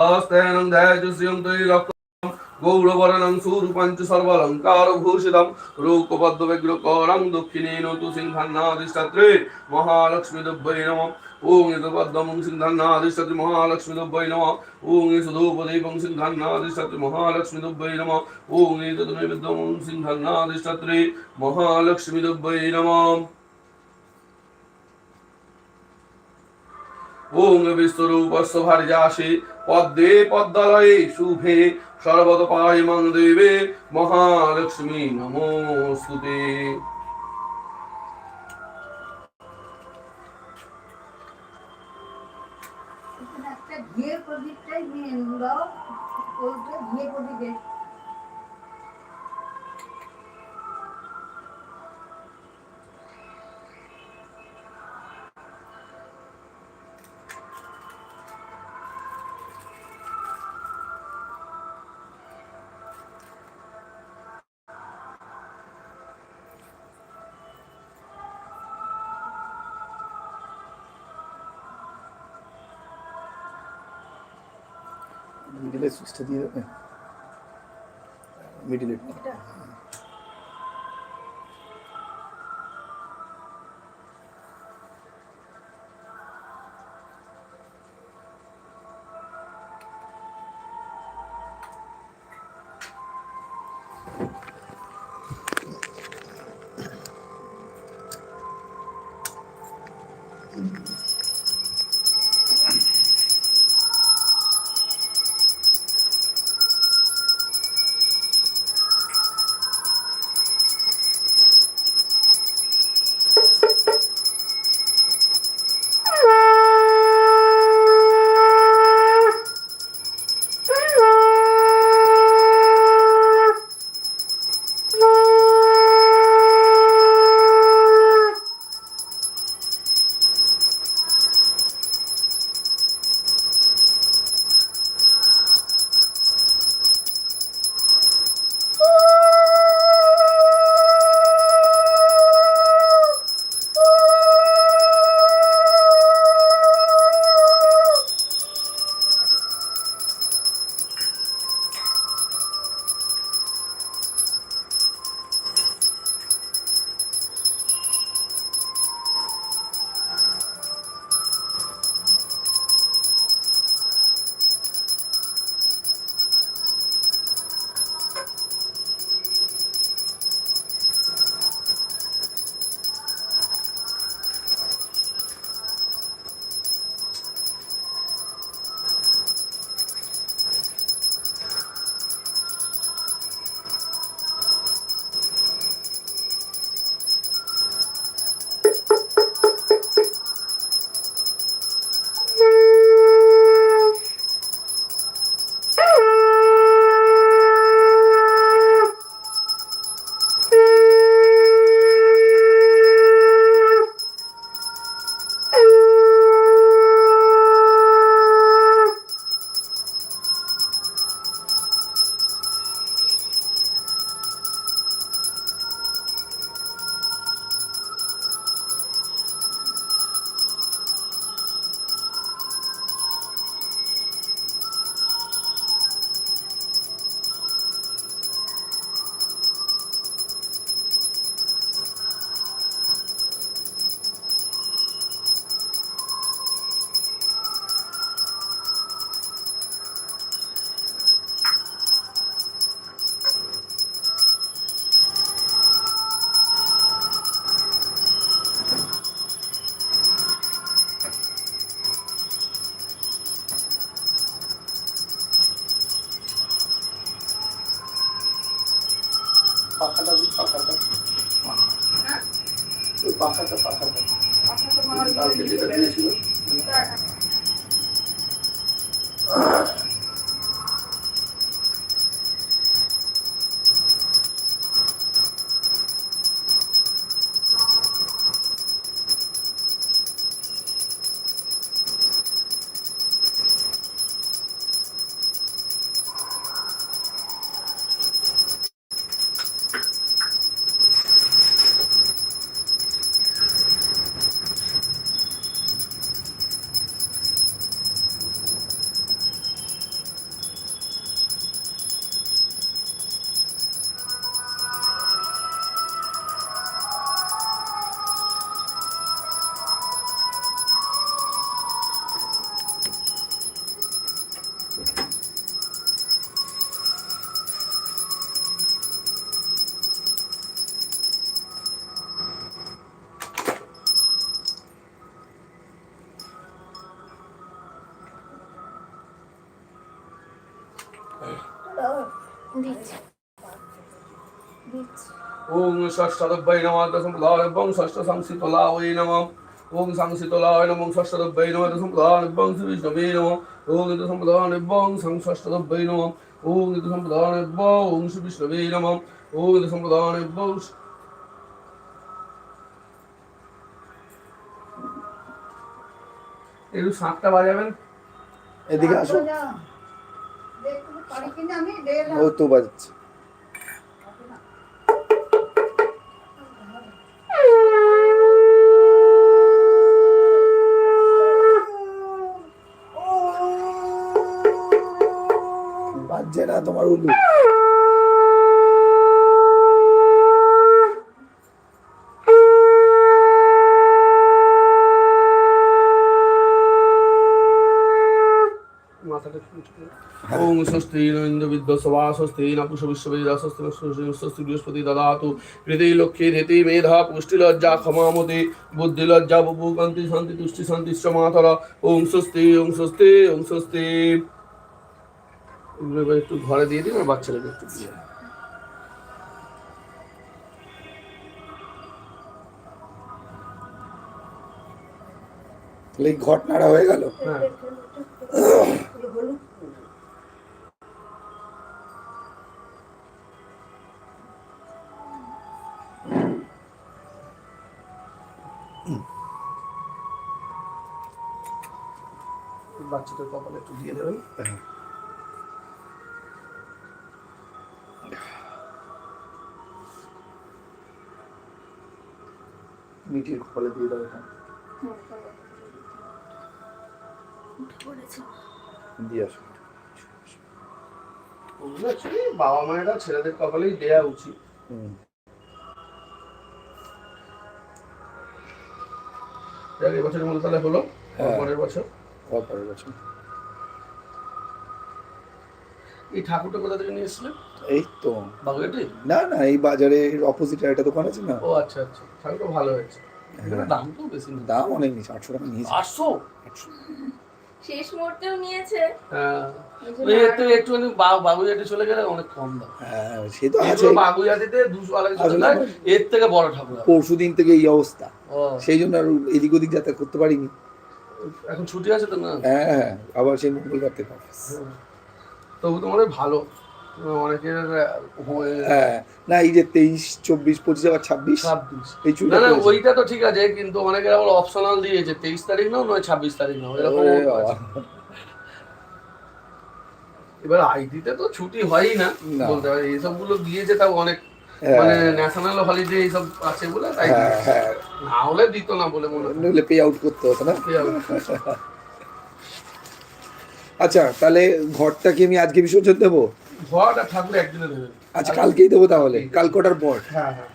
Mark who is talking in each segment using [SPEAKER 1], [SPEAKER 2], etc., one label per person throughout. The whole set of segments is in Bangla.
[SPEAKER 1] স্তেনং ধ্যাজস্যং তৈরক্তম গৌরবর্ণং সুরূপঞ্চ সর্বালঙ্কার ভূষিতম রূপপদ্মবিগ্রকরং দক্ষিণেন তু সিংহান্নাদিষ্টাত্রে মহালক্ষ্মী দুব্বৈ নম। ওং পদ্মং সিংহান্নাদিষ্টাত্রে মহালক্ষ্মী দুব্বৈ নম। ওং সুধূপদীপং সিংহান্নাদিষ্টাত্রে মহালক্ষ্মী দুব্বৈ নম। ওং তদনৈবেদ্যং সিংহান্নাদিষ্টাত্রে মহালক্ষ্মী দুব্বৈ নম। ওং বিশ্বরূপস্য ভার্যাসে পদ্মে পদ্মালয়ে শুভে সর্বত পায়মাং দেবে মহালক্ষ্মী নমস্তুতে।
[SPEAKER 2] ঘিয়ের প্রদীপটাই নিয়ে দাও বলতে ঘিয়ে প্রদীপে
[SPEAKER 3] মিডিলে সুইচটা দিয়ে দেবে মিডিলে। পাখাটা দিই পাখাটা। ওই পাখাটা পাখাটা। কালকে যেটা দিয়েছিল।
[SPEAKER 1] ওং ষষ্ঠদব্বৈ নমঃ দশম্প্রদানব্বং ষষ্ঠ সংসিতলায় নমঃ ওং সংসিতলায় নমঃ ষষ্ঠদব্বৈ নমঃ দশম্প্রদানব্বং শ্রী বিষ্ণবে নমঃ ওং দশম্প্রদানব্বং সংষষ্ঠদব্বৈ নমঃ ওং দশম্প্রদানব্বং শ্রী বিষ্ণবে নমঃ ওং দশম্প্রদানব্বং একটু সাতটা বাজাবেন?
[SPEAKER 3] এদিকে আসো ও তো বাজছে বাজছে না তোমার উলু
[SPEAKER 1] মাথাটা একটু উঁচু করে। ওং স্বস্তি ন ইন্দ্র বিদ্যসভা স্বস্তি না পুষ বিশ্ববেদা স্বস্তি স্বস্তি বৃহস্পতি দদাতু হৃদি লক্ষ্মী ধৃতি মেধা পুষ্টি লজ্জা ক্ষমামতি বুদ্ধি লজ্জা বুবু কান্তি শান্তি তুষ্টি শান্তি মাতর ওং স্বস্তি ওং স্বস্তি ওং স্বস্তি একটু ঘরে দিয়ে দিন আর বাচ্চাদের একটু দিয়ে
[SPEAKER 3] এই ঘটনাটা হয়ে গেল।
[SPEAKER 1] হ্যাঁ বাচ্চাদের কপালে একটু দিয়ে দেবেন।
[SPEAKER 3] মিটির কপালে দিয়ে দাও এটা
[SPEAKER 4] উঠে পড়েছে।
[SPEAKER 3] দিয়ে আসো।
[SPEAKER 1] বাবা মায়েরা ছেলেদের কপালেই দেয়া উচিত। এবছরের মতো তাহলে হলো?
[SPEAKER 3] হ্যাঁ।
[SPEAKER 1] পরের বছর?
[SPEAKER 3] পরের বছর।
[SPEAKER 1] এই ঠাকুরটা কোথা থেকে নিয়ে এসেছিলেন
[SPEAKER 3] এই তো।
[SPEAKER 1] বাগুয়াটি
[SPEAKER 3] না না এই বাজারের অপোজিটে একটা দোকান আছে না?
[SPEAKER 1] ও আচ্ছা আচ্ছা। ঠাকুরটা ভালো হয়েছে। দাম তো বেশি
[SPEAKER 3] দাম অনেক নিয়েছে আটশো টাকা নিয়েছে।
[SPEAKER 1] আটশো?
[SPEAKER 3] আটশো।
[SPEAKER 4] শেষ মুহূর্তেও নিয়েছে।
[SPEAKER 1] হ্যাঁ। ওই
[SPEAKER 4] জন্য
[SPEAKER 1] এর থেকে একটুখানি বা- চলে গেলে অনেক কম দাম।
[SPEAKER 3] হ্যাঁ সে তো আছে
[SPEAKER 1] এগুলো দুশো আড়াইশো এর থেকে বড় ঠাকুর।
[SPEAKER 3] পরশু দিন থেকে এই অবস্থা। সেই জন্য আর এদিক ওদিক যাতায়াত করতে পারিনি।
[SPEAKER 1] এখন ছুটি আছে তো না?
[SPEAKER 3] হ্যাঁ হ্যাঁ আবার সেই মঙ্গলবার থেকে অফিস
[SPEAKER 1] হ্যাঁ। তবু তো ভালো। হয়ে-
[SPEAKER 3] না এই যে তেইশ চব্বিশ পঁচিশ আবার ছাব্বিশ?
[SPEAKER 1] ছাব্বিশ।
[SPEAKER 3] এই
[SPEAKER 1] না না ওইটা তো ঠিক আছে কিন্তু অনেকের আবার অপশনাল দিয়েছে। তেইশ তারিখ নাও নয় ছাব্বিশ তারিখ নাও এরকম এবার আইডিতে তো ছুটি হয়ই না
[SPEAKER 3] না।
[SPEAKER 1] বলতে পারি। এইসবগুলো দিয়েছে তাও অনেক মানে ন্যাশনাল হলিডে এইসব আছে বলে তাই
[SPEAKER 3] হ্যাঁ হ্যাঁ।
[SPEAKER 1] না হলে দিত না বলে মনে
[SPEAKER 3] পে আউট করতে হতো না? আচ্ছা তাহলে ঘরটা কি আমি আজকে বিসর্জন দেবো?
[SPEAKER 1] আর ঠাকুর একদিনে দেবেন
[SPEAKER 3] আচ্ছা কালকেই দেবো তাহলে? কাল কটার পর?
[SPEAKER 1] হ্যাঁ হ্যাঁ।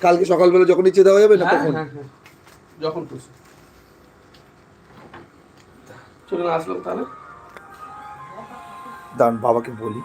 [SPEAKER 3] কালকে সকালবেলা যখন ইচ্ছে দেওয়া যাবে না
[SPEAKER 1] হ্যাঁ,
[SPEAKER 3] তখন?
[SPEAKER 1] হ্যাঁ, হ্যাঁ। যখন খুশি। চলুন আসলাম তাহলে।
[SPEAKER 3] দাঁড়ান বাবাকে বলি।